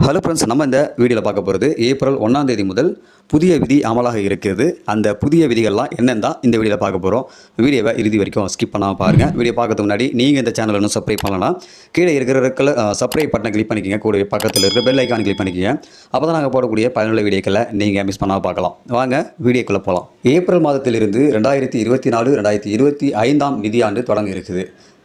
Hello friends நம்ம இந்த வீடியோவில் பார்க்க போகிறது ஏப்ரல் ஒன்றாம் தேதி முதல் புதிய விதி அமலாக இருக்கிறது. அந்த புதிய விதிகள்லாம் என்னென்னு தான் இந்த வீடியோவில் பார்க்க போகிறோம் வீடியோவை இறுதி வரைக்கும் ஸ்கிப் பண்ணாமல் பாருங்கள் வீடியோ பார்க்கறதுக்கு முன்னாடி நீங்கள் இந்த சேனல் இன்னும் சப்ஸ்கிரைப் பண்ணலாம் கீழே இருக்கிற சப்ஸ்கிரைப் பட்டனை கிளிக் பண்ணிக்கங்க. கூட பக்கத்தில் இருக்கிற பெல் ஐக்கான் கிளிக் பண்ணிக்கங்க. அப்போ தான் நாங்கள் போடக்கூடிய பயனுள்ள வீடியோக்களை நீங்கள் மிஸ் பண்ணாமல் பார்க்கலாம். வாங்க வீடியோக்குள்ளே போகலாம் ஏப்ரல் மாதத்திலிருந்து ரெண்டாயிரத்தி இருபத்தி நாலு ரெண்டாயிரத்தி இருபத்தி ஐந்தாம் நிதியாண்டு தொடங்க இருக்குது.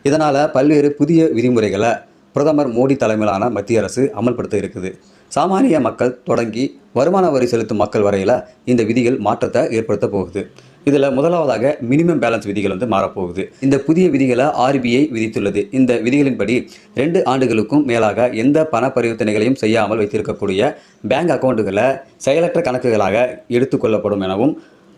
இதனால் பல்வேறு புதிய விதிமுறைகளை பிரதமர் மோடி தலைமையிலான மத்திய அரசு அமல்படுத்த இருக்குது. சாமானிய மக்கள் தொடங்கி வருமான வரி செலுத்தும் மக்கள் வரையில் இந்த விதிகள் மாற்றத்தை ஏற்படுத்த போகுது. இதில் முதலாவதாக மினிமம் பேலன்ஸ் விதிகள் வந்து மாறப்போகுது. இந்த புதிய விதிகளை ஆர்பிஐ விதித்துள்ளது. இந்த விதிகளின்படி ரெண்டு ஆண்டுகளுக்கும் மேலாக எந்த பண பரிவர்த்தனைகளையும் செய்யாமல் வைத்திருக்கக்கூடிய பேங்க் அக்கௌண்ட்டுகளை செயலற்ற கணக்குகளாக எடுத்துக்கொள்ளப்படும் எனவும்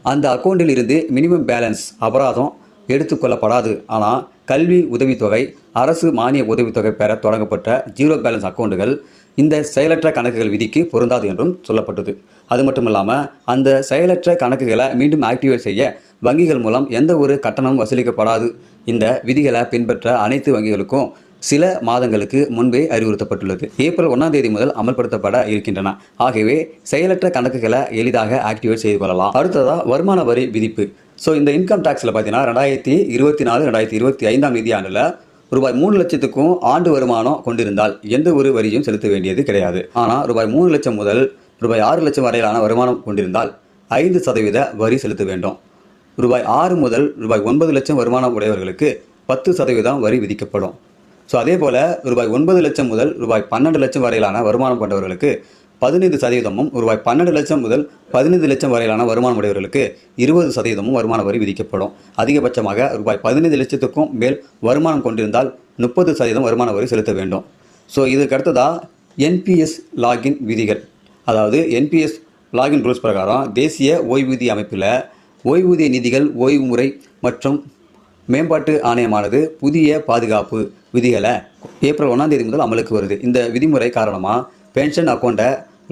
அந்த அக்கௌண்ட்டில் இருந்து மினிமம் பேலன்ஸ் அபராதம் எடுத்துக்கொள்ளப்படாது ஆனால் கல்வி உதவித்தொகை அரசு மானிய உதவித்தொகை பெற தொடங்கப்பட்ட ஜீரோ பேலன்ஸ் அக்கௌண்டுகள் இந்த செயலற்ற கணக்குகள் விதிக்கு பொருந்தாது என்றும் சொல்லப்பட்டது. அது மட்டும் இல்லாமல் அந்த செயலற்ற கணக்குகளை மீண்டும் ஆக்டிவேட் செய்ய வங்கிகள் மூலம் எந்த ஒரு கட்டணமும் வசூலிக்கப்படாது. இந்த விதிகளை பின்பற்ற அனைத்து வங்கிகளுக்கும் சில மாதங்களுக்கு முன்பே அறிவுறுத்தப்பட்டுள்ளது. ஏப்ரல் ஒன்றாம் தேதி முதல் அமல்படுத்தப்பட இருக்கின்றன. ஆகவே செயலற்ற கணக்குகளை எளிதாக ஆக்டிவேட் செய்து கொள்ளலாம். அடுத்ததாக வருமான வரி விதிப்பு. ஸோ இந்த இன்கம் டேக்ஸில் பார்த்தீங்கன்னா ரெண்டாயிரத்தி இருபத்தி நாலு ரெண்டாயிரத்தி இருபத்தி ஐந்தாம் நிதியாண்டில் ரூபாய் மூணு லட்சத்துக்கும் ஆண்டு வருமானம் கொண்டிருந்தால் எந்த ஒரு வரியும் செலுத்த வேண்டியது கிடையாது. ஆனால் ரூபாய் மூணு லட்சம் முதல் ரூபாய் ஆறு லட்சம் வரையிலான வருமானம் கொண்டிருந்தால் ஐந்து சதவீத வரி செலுத்த வேண்டும். ரூபாய் ஆறு முதல் ரூபாய் ஒன்பது லட்சம் வருமானம் உடையவர்களுக்கு பத்து சதவீதம் வரி விதிக்கப்படும். ஸோ அதே போல் ரூபாய் ஒன்பது லட்சம் முதல் ரூபாய் பன்னெண்டு லட்சம் வரையிலான வருமானம் கொண்டவர்களுக்கு பதினைந்து சதவீதமும் ரூபாய் பன்னெண்டு லட்சம் முதல் பதினைந்து லட்சம் வரையிலான வருமானம் உடையவர்களுக்கு இருபது சதவீதமும் வருமான வரி விதிக்கப்படும். அதிகபட்சமாக ரூபாய் பதினைந்து லட்சத்துக்கும் மேல் வருமானம் கொண்டிருந்தால் முப்பது சதவீதம் வருமான வரி செலுத்த வேண்டும். ஸோ இதுக்கு அடுத்ததாக என்பிஎஸ் லாகின் விதிகள். அதாவது என்பிஎஸ் லாகின் ரூல்ஸ் பிரகாரம் தேசிய ஓய்வூதிய அமைப்பில் ஓய்வூதிய நிதிகள் ஓய்வு முறை மற்றும் மேம்பாட்டு ஆணையமானது புதிய பாதுகாப்பு. விதிகளை ஏப்ரல் ஒன்றாம் தேதி முதல் அமலுக்கு வருது. இந்த விதிமுறை காரணமாக பென்ஷன் அக்கௌண்ட்டை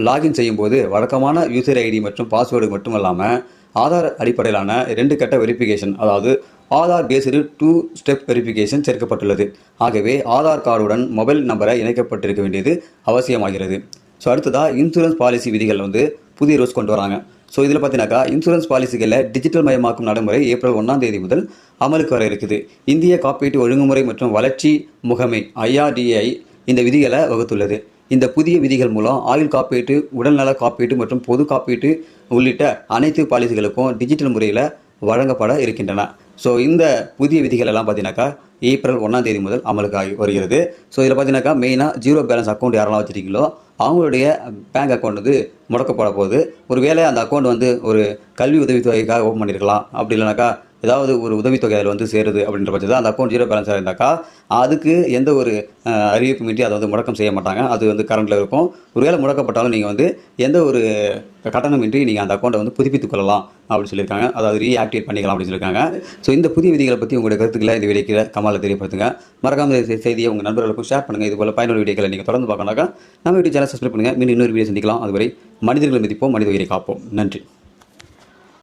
லாகின் செய்யும்போது வழக்கமான யூசர் ஐடி மற்றும் பாஸ்வேர்டு மட்டும் இல்லாமல் ஆதார் அடிப்படையிலான ரெண்டு கட்ட வெரிஃபிகேஷன் அதாவது Aadhaar based two step verification சேர்க்கப்பட்டுள்ளது. ஆகவே ஆதார் கார்டுடன் மொபைல் நம்பரை இணைக்கப்பட்டிருக்க வேண்டியது அவசியமாகிறது. ஸோ அடுத்ததாக இன்சூரன்ஸ் பாலிசி விதிகள் வந்து புதிய ரூல்ஸ் கொண்டு வராங்க. ஸோ இதில் பார்த்தீங்கன்னாக்கா இன்சூரன்ஸ் பாலிசிகளில் டிஜிட்டல் மயமாக்கும் நடைமுறை ஏப்ரல் ஒன்றாம் தேதி முதல் அமலுக்கு வர இருக்குது. இந்திய காப்பீட்டு ஒழுங்குமுறை மற்றும் வளர்ச்சி முகமை ஐஆர்டிஐ இந்த விதிகளை வகுத்துள்ளது. இந்த புதிய விதிகள் மூலம் ஆயுள் காப்பீட்டு உடல்நல காப்பீட்டு மற்றும் பொது காப்பீட்டு உள்ளிட்ட அனைத்து பாலிசிகளுக்கும் டிஜிட்டல் முறையில் வழங்கப்பட இருக்கின்றன. ஸோ இந்த புதிய விதிகள் எல்லாம் பார்த்தீங்கன்னாக்கா ஏப்ரல் ஒன்றாம் தேதி முதல் அமலுக்கு ஆகி வருகிறது. ஸோ இதில் பார்த்தீங்கன்னாக்கா மெயினாக ஜீரோ பேலன்ஸ் அக்கௌண்ட் யாரெல்லாம் வச்சுருக்கீங்களோ அவங்களுடைய பேங்க் அக்கௌண்ட் வந்து முடக்கப்பட போகுது. ஒரு வேளை அந்த அக்கௌண்ட் வந்து ஒரு கல்வி உதவித்தொகைக்காக ஓப்பன் பண்ணியிருக்கலாம் அப்படி இல்லைனாக்கா ஏதாவது ஒரு உதவித்தொகை அதில் வந்து சேருது அப்படின்ற பட்சத்தில் அந்த அக்கௌண்ட் ஜீரோ பேலன்ஸாக இருந்தாக்கா அதுக்கு எந்த ஒரு அறிவிப்புமின்றி அதை வந்து முடக்கம் செய்ய மாட்டாங்க. அது வந்து கரண்டில் இருக்கும். ஒருவேளை முடக்கப்பட்டாலும் நீங்கள் வந்து எந்த ஒரு கட்டணமின்றி நீங்கள் அந்த அக்கௌண்ட்டை வந்து புதுப்பித்துக் கொள்ளலாம் அப்படின்னு சொல்லியிருக்காங்க. அதாவது ரீஆக்டிவேட் பண்ணிக்கலாம் அப்படின்னு சொல்லியிருக்காங்க. ஸோ இந்த புதிய விதிகளை பற்றி உங்களுடைய கருத்துக்களை இந்த வீடியோக்கில் கமாலில் தெரியப்படுத்துங்க. மறக்காம செய்தியை உங்கள் நண்பர்களுக்கும் ஷேர் பண்ணுங்கள் இது போல் பயனுள்ள வீடியோக்களை நீங்கள் தொடர்ந்து பார்க்கணாக்கா நம்ம வீடியோ சேனல் சப்ஸ்கிரைப் பண்ணுங்கள் மீண்டும் இன்னொரு வீடியோ சந்திக்கலாம். அதுவரை மனிதர்களை மதிப்போம் மனித உயிரை காப்போம். நன்றி.